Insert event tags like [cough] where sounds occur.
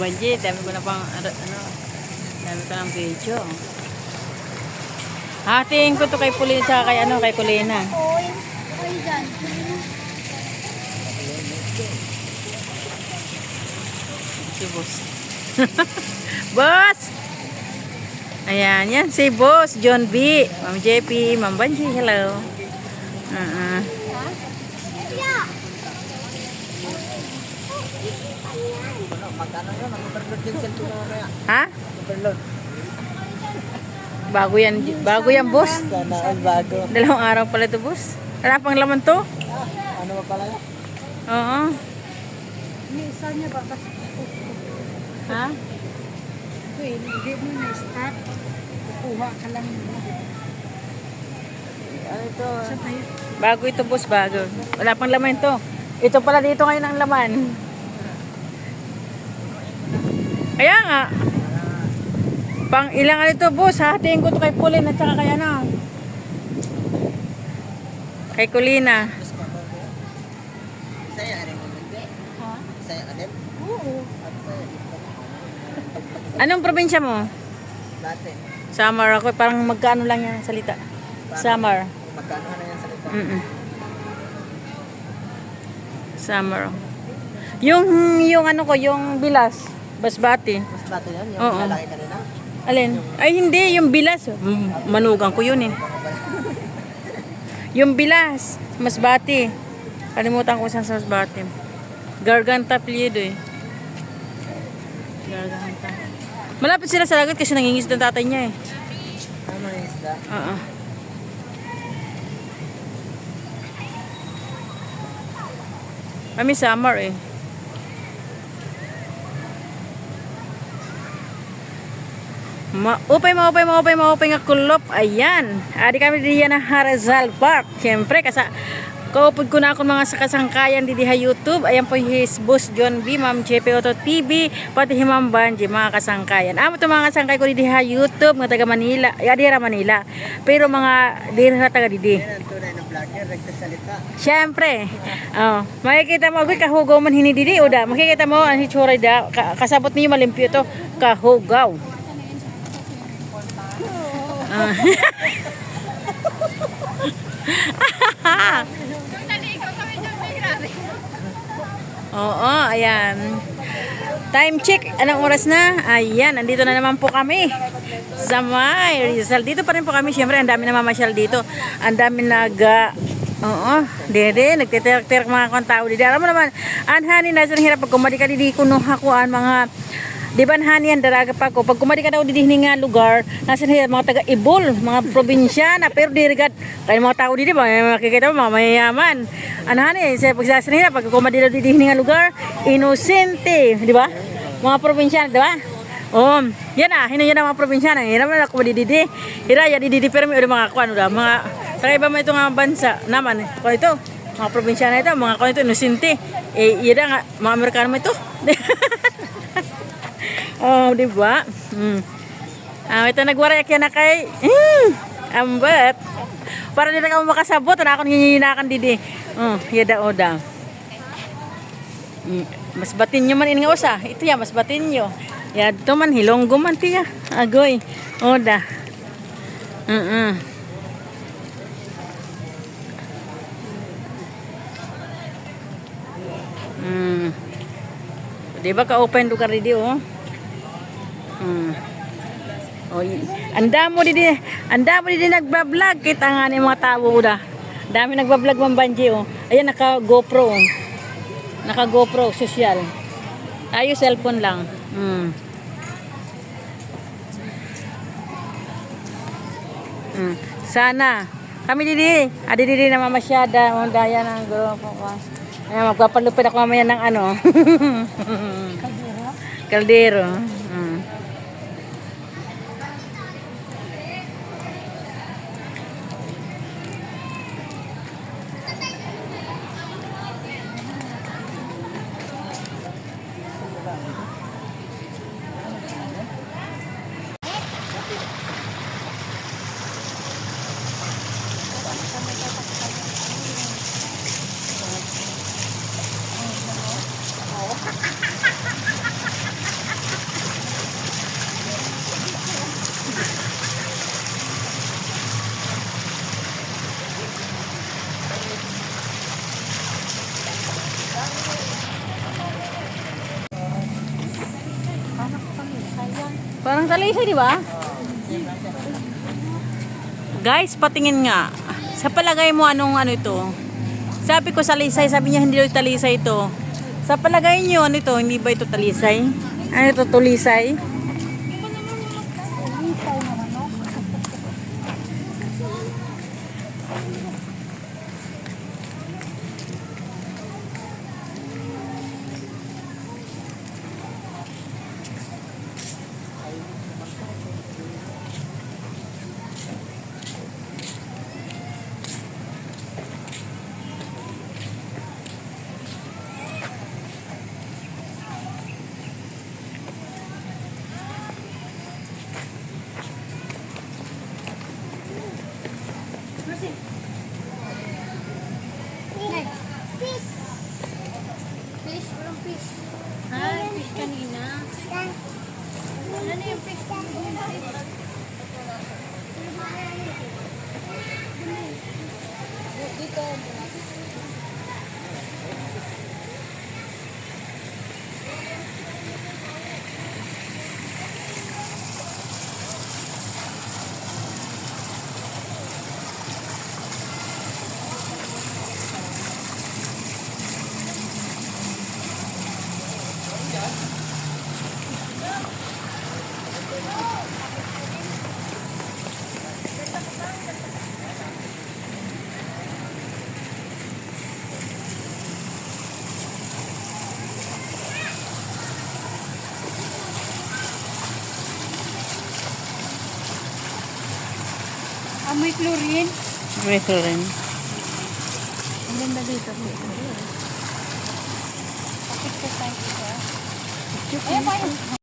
Banji, dami ko na pang, ano, ano, dami ko ng video. Hatiin ko to kay Pulina sa kay ano, kay Kulina. Oy, oy dyan. Si boss. [laughs] boss! Ayan, yan si boss, John B. Ma'am JP, Ma'am Banji, hello. Mo mamaya. Ha? Bago yan, bago yan, boss. Bago. Dalawang araw pala to, boss. Wala pang laman to? Ano ba pala yun? Oo. May isa niya ba? Kasi Ha? Ito eh, hindi mo na-start. Kukuha ka lang mo. Ano ito? Bago ito, boss, bago. Wala pang laman to. Ito pala dito ngayon ang laman. Kaya nga. Pang ilang ano ito, boss. Hahatiin ko to kay Pauline at saka kay ano. Kay Kulina. Saya. Ha? Saya din. Oo. At saya. Anong probinsya mo? Dati. Samar ako. Parang magkano lang yan ang salita. Samar. Magkano na yan salita? Mm Summer. Yung, yung ano ko, yung bilas. Basbati. Mas dati yan? Yung Oo. lalaki kanina? Alin? Ay, hindi. Yung bilas. Mm, Manugang ko yun eh. Yung bilas. Masbati. Kalimutan ko saan sa Masbati. Garganta apelyido eh. Garganta. Malapit sila sa lagat kasi nangingis ng tatay niya eh. Ano yung isda? Oo. Kami summer eh. Maupay, maupay, maupay, maupay nga kulop. Ayan. Adi kami diyan na Harazal Park. Siyempre, kasa kaupod ko na ako mga sakasangkayan di diha YouTube. Ayan po his boss John B, Ma'am JP Auto TV, pati si Ma'am Banji, mga kasangkayan. Amo to mga kasangkay ko di diha YouTube, mga taga Manila. Ya, di ra Manila. Pero mga di ra taga didi. Siyempre. Oh, makikita mo, agoy kahugaw man hinididi o da. Makikita mo ang hitsura da. Ka- kasabot niyo malimpyo to. Kahugaw. Ah. [laughs] [laughs] [laughs] Oo, ayan. Time check. Anong oras na? Ayan, andito na naman po kami. Sa may Rizal. Dito pa rin po kami. Siyempre, ang dami na mamasyal dito. Ang dami nag... ah, oo, dede. Nagtitirak-tirak mga kong tao dito. Alam mo naman, anhani na sa pag kumadi ka didi kuno hakuan mga Di ba hani ang daraga pa ko? Pag kumadi ka daw di nga lugar, nasa hirap mga taga Ibol, mga probinsya na pero dirigat kay mga tao dito ba makikita mo mga mayayaman. Anhani sa pagsasan hirap pag kumadi daw di nga lugar, inosente, di ba? Mga probinsya, di ba? Oh, yan ah, hino yan ang mga probinsya na. Hira man ako didi. Hira ya didi pero may mga kuan da, mga taga iba mo ito nga bansa naman. Kung ito, mga probinsya na ito, mga kuan ito inosente. Eh, iya nga mga Amerikano mo ito. [laughs] Oh, di ba? Mm. Ah, ito nagwaray kaya na kay mm, ambat. Para dito ka makasabot na ako nginginakan didi. Oh, yada oda. Mm, mas batin nyo man ini nga usa. Ito ya, mas batin nyo. Ya, ito man hilonggo man tiya. Agoy. Oda. Mm -mm. Mm. Di ba ka-open lugar didi oh? Hmm. Oh, anda mo di anda mo di nagba-vlog kita nga ni mga tao da. Dami nagba-vlog man banji oh. Ayan naka GoPro. oh. Naka GoPro social. Ayo cellphone lang. Hmm. Hmm. Sana kami didi, adi didi na mamasyada, mo daya ng grupo ko. Ayan, magpapalupit ako mamaya ng ano. [laughs] Kaldero. Mm. talisay, di ba? Guys, patingin nga. Sa palagay mo, anong ano ito? Sabi ko talisay, sabi niya hindi daw talisay ito. Sa palagay niyo, ano ito? Hindi ba ito talisay? Ano ito, tulisay? s Amoy chlorine. Ito rin. Ang ganda dito. Kapit ka tayo. Ayan pa yun.